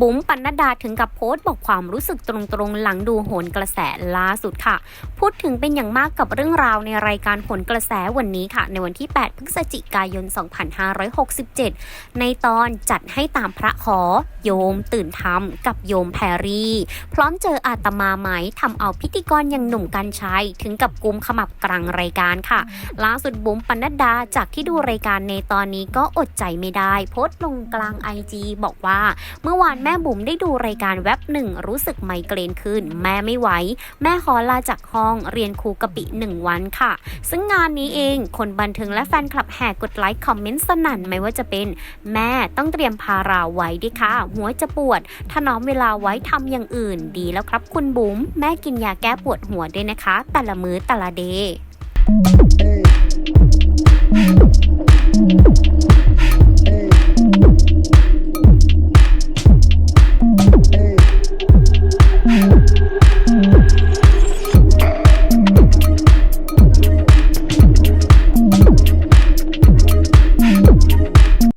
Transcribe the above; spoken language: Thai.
บุ๋มปันนดาถึงกับโพสต์บอกความรู้สึกตรงๆ หลังดูโหนกระแสล่าสุดค่ะ พูดถึงเป็นอย่างมากกับเรื่องราวในรายการโหนกระแสวันนี้ค่ะ ในวันที่ 8 พฤศจิกายน 2567 ในตอนจัดให้ตามพระขอ โยม ตื่นธรรมกับโยมแพรรี่ พร้อมเจออาตมาไหมทำเอาพิธีกรอย่างหนุ่มกัญชัยถึงกับกุมขมับกลางรายการค่ะ ล่าสุดบุ๋มปันนดาจากที่ดูรายการในตอนนี้ก็อดใจไม่ได้ โพสต์ลงกลางไอจีบอกว่า เมื่อวานแม่บุ๋มได้ดูรายการแว็บหนึ่งรู้สึกไมเกรนขึ้น แม่ไม่ไหว แม่ขอลาจากห้องเรียนครูกะปิหนึ่งวันค่ะ ซึ่งงานนี้เองคนบันเทิงและแฟนคลับแห่กดไลค์คอมเมนต์สนั่นไม่ว่าจะเป็น แม่ต้องเตรียมพาราไว้ด้วยค่ะหัวจะปวดถนอมเวลาไว้ทำอย่างอื่น ดีแล้วครับคุณบุ๋มแม่กินยาแก้ปวดหัวด้วยนะคะ แต่ละมื้อแต่ละเดย์